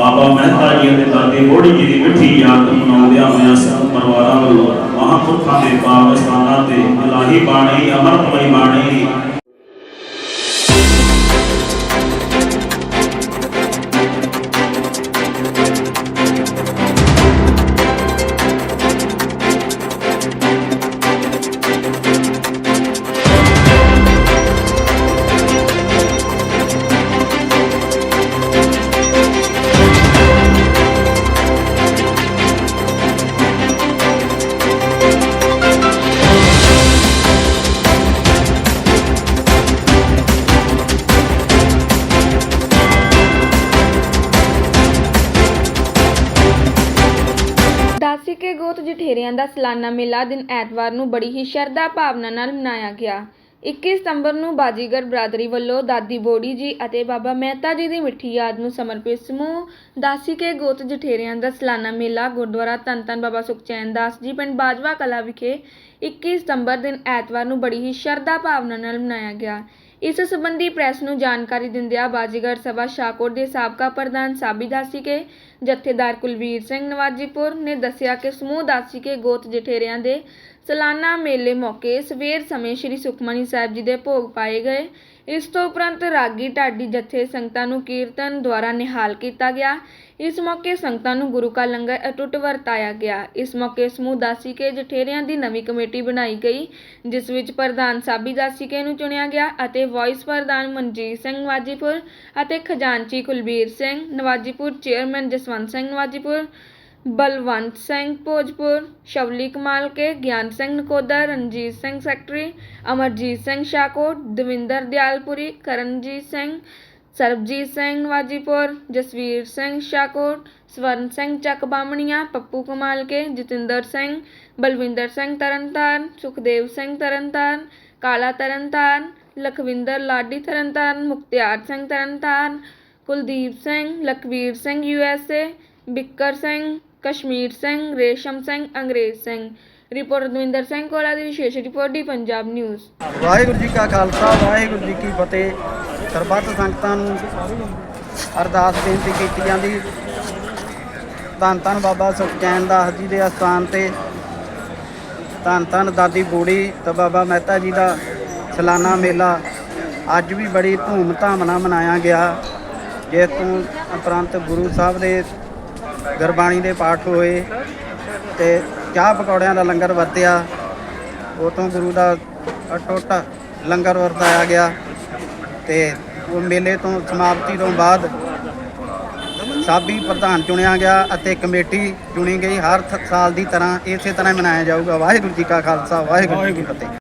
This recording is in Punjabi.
ਬਾਬਾ ਮਹਿਤਾ ਜੀ ਅਤੇ ਦਾਦੇ ਬੋੜੀ ਜੀ ਦੀ ਮਿੱਠੀ ਯਾਦ ਮਨਾਉਂਦਿਆਂ ਹੋਇਆਂ ਸਭ ਪਰਿਵਾਰਾਂ ਵੱਲੋਂ ਮਹਾਂਪੁਰਖਾਂ ਦੇ ਪਾਵਨ ਸਥਾਨਾਂ ਤੇ ਇਲਾਹੀ ਬਾਣੀ ਅਮਰਤਮਈ ਬਾਣੀ ਦਾਸੀ ਗੋਤ ਜਠੇਰਿਆਂ ਦਾ ਸਾਲਾਨਾ ਮੇਲਾ ਦਿਨ ਐਤਵਾਰ ਨੂੰ ਬੜੀ ਹੀ ਸ਼ਰਧਾ ਭਾਵਨਾ ਨਾਲ ਮਨਾਇਆ ਗਿਆ। 21 ਸਤੰਬਰ ਨੂੰ ਬਾਜੀਗਰ ਬਰਾਦਰੀ ਵੱਲੋਂ ਦਾਦੀ ਬੋੜੀ ਜੀ ਅਤੇ ਬਾਬਾ ਮਹਿਤਾ ਜੀ ਦੀ ਮਿੱਠੀ ਯਾਦ ਨੂੰ ਸਮਰਪਿਤ ਸਮੂਹ, ਦਾਸੀ ਕੇ ਗੋਤ ਜਠੇਰਿਆਂ ਦਾ ਸਾਲਾਨਾ ਮੇਲਾ ਗੁਰਦੁਆਰਾ ਧੰਨ ਧੰਨ ਬਾਬਾ ਸੁਖਚੈਨ ਦਾਸ ਜੀ ਪਿੰਡ ਬਾਜਵਾ ਕਲਾ ਵਿਖੇ 21 ਸਤੰਬਰ ਦਿਨ ਐਤਵਾਰ ਨੂੰ ਬੜੀ ਹੀ ਸ਼ਰਧਾ ਭਾਵਨਾ ਨਾਲ ਮਨਾਇਆ ਗਿਆ। ਇਸ ਸੰਬੰਧੀ ਪ੍ਰੈਸ ਨੂੰ ਜਾਣਕਾਰੀ ਦਿੰਦਿਆਂ ਬਾਜੀਗਰ ਸਭਾ ਸ਼ਾਹਕੋਟ ਦੇ ਸਾਬਕਾ ਪ੍ਰਧਾਨ ਸਾਬੀ ਦਾਸੀ ਕੇ ਜਥੇਦਾਰ ਕੁਲਵੀਰ ਸਿੰਘ ਨਵਾਜੀਪੁਰ ਨੇ ਦੱਸਿਆ ਕਿ ਸਮੂਹ ਦਾਸੀ ਕੇ ਗੋਤ ਜਠੇਰਿਆਂ ਦੇ ਸਲਾਨਾ ਮੇਲੇ ਮੌਕੇ ਸਵੇਰ ਸਮੇਂ ਸ੍ਰੀ ਸੁਖਮਨੀ ਸਾਹਿਬ ਜੀ ਦੇ ਭੋਗ ਪਾਏ ਗਏ। ਇਸ ਤੋਂ ਉਪਰੰਤ ਰਾਗੀ ਢਾਡੀ ਜਥੇ ਸੰਗਤਾਂ ਨੂੰ ਕੀਰਤਨ ਦੁਆਰਾ ਨਿਹਾਲ ਕੀਤਾ ਗਿਆ। ਇਸ ਮੌਕੇ ਸੰਗਤਾਂ ਨੂੰ ਗੁਰੂ ਕਾ ਲੰਗਰ ਅਟੁੱਟ ਵਰਤਾਇਆ ਗਿਆ। ਇਸ ਮੌਕੇ ਸਮੂਹ ਦਾਸੀ ਕੇ ਜਠੇਰਿਆਂ ਦੀ ਨਵੀਂ ਕਮੇਟੀ ਬਣਾਈ ਗਈ, ਜਿਸ ਵਿੱਚ ਪ੍ਰਧਾਨ ਸਾਬੀ ਦਾਸੀ ਕੇ ਨੂੰ ਚੁਣਿਆ ਗਿਆ ਅਤੇ ਵਾਈਸ ਪ੍ਰਧਾਨ ਮਨਜੀਤ ਸਿੰਘ ਨਵਾਜੀਪੁਰ ਅਤੇ ਖਜ਼ਾਨਚੀ ਕੁਲਬੀਰ ਸਿੰਘ ਨਵਾਜੀਪੁਰ ਚੇਅਰਮੈਨ ਜਸ ਜਸਵੰਤ ਸਿੰਘ ਨਵਾਜੀਪੁਰ ਬਲਵੰਤ ਸਿੰਘ ਭੋਜਪੁਰ ਸ਼ਵਲੀ ਕਮਾਲ ਕੇ ਗਿਆਨ ਸਿੰਘ ਨਕੋਦਰ ਰਣਜੀਤ ਸਿੰਘ ਸੈਕਟਰੀ ਅਮਰਜੀਤ ਸਿੰਘ ਸ਼ਾਕੋਟ ਦਵਿੰਦਰ ਦਿਆਲਪੁਰੀ ਕਰਨਜੀਤ ਸਿੰਘ ਸਰਬਜੀਤ ਸਿੰਘ ਨਵਾਜੀਪੁਰ ਜਸਵੀਰ ਸਿੰਘ ਸ਼ਾਕੋਟ ਸਵਰਨ ਸਿੰਘ ਚੱਕ ਬਾਮਣੀਆਂ ਪੱਪੂ ਕਮਾਲ ਕੇ Jatinder Singh Balwinder Singh Tarn Taran Sukhdev Singh Tarntaran Kala Tarntaran Lakhwinder Ladi Tarntaran Mukhtiar Singh Tarntaran Kuldeep Singh, Lakhvir Singh U S A, Bikkar Singh, Kashmir Singh, Resham Singh, Angrez Singh. Report Davinder Singh Kola ਦੀ ਵਿਸ਼ੇਸ਼ ਰਿਪੋਰਟ ਦੀ ਪੰਜਾਬ ਨਿਊਜ਼। ਵਾਹਿਗੁਰੂ ਜੀ ਕਾ ਖਾਲਸਾ, ਵਾਹਿਗੁਰੂ ਜੀ ਕੀ ਫਤਿਹ। ਸਰਬੱਤ ਸੰਗਤਾਂ ਨੂੰ ਅਰਦਾਸ ਬੇਨਤੀ ਕੀਤੀ ਜਾਂਦੀ। ਧੰਨ ਧੰਨ ਬਾਬਾ ਸੁਖਚੈਨ ਦਾਸ ਜੀ ਦੇ ਅਸਥਾਨ ਤੇ। ਧੰਨ ਧੰਨ ਦਾਦੀ ਬੂੜੀ ਤੇ ਬਾਬਾ ਮਹਿਤਾ ਜੀ ਦਾ ਸਲਾਨਾ ਮੇਲਾ। ਅੱਜ ਵੀ ਬੜੀ ਧੂਮ-ਧਾਮ ਨਾਲ ਮਨਾਇਆ ਗਿਆ। ਜਿਸ ਤੋਂ ਉਪਰੰਤ ਗੁਰੂ ਸਾਹਿਬ ਦੇ ਗੁਰਬਾਣੀ ਦੇ ਪਾਠ ਹੋਏ ਤੇ ਚਾਹ ਪਕੌੜਿਆਂ ਦਾ ਲੰਗਰ ਵਰਤਿਆ ਉਹ ਤੋਂ ਗੁਰੂ ਦਾ ਅਟੁੱਟ ਲੰਗਰ ਵਰਤਾਇਆ ਗਿਆ ਤੇ ਉਹ ਮੇਲੇ ਤੋਂ ਸਮਾਪਤੀ ਤੋਂ ਬਾਅਦ ਸਾਬੀ ਪ੍ਰਧਾਨ ਚੁਣਿਆ ਗਿਆ ਅਤੇ ਕਮੇਟੀ ਚੁਣੀ ਗਈ। ਹਰ ਸਾਲ ਦੀ ਤਰ੍ਹਾਂ ਇਸੇ ਤਰ੍ਹਾਂ ਮਨਾਇਆ ਜਾਊਗਾ। ਵਾਹਿਗੁਰੂ ਜੀ ਕਾ ਖਾਲਸਾ, ਵਾਹਿਗੁਰੂ ਜੀ ਕੀ ਫਤਿਹ।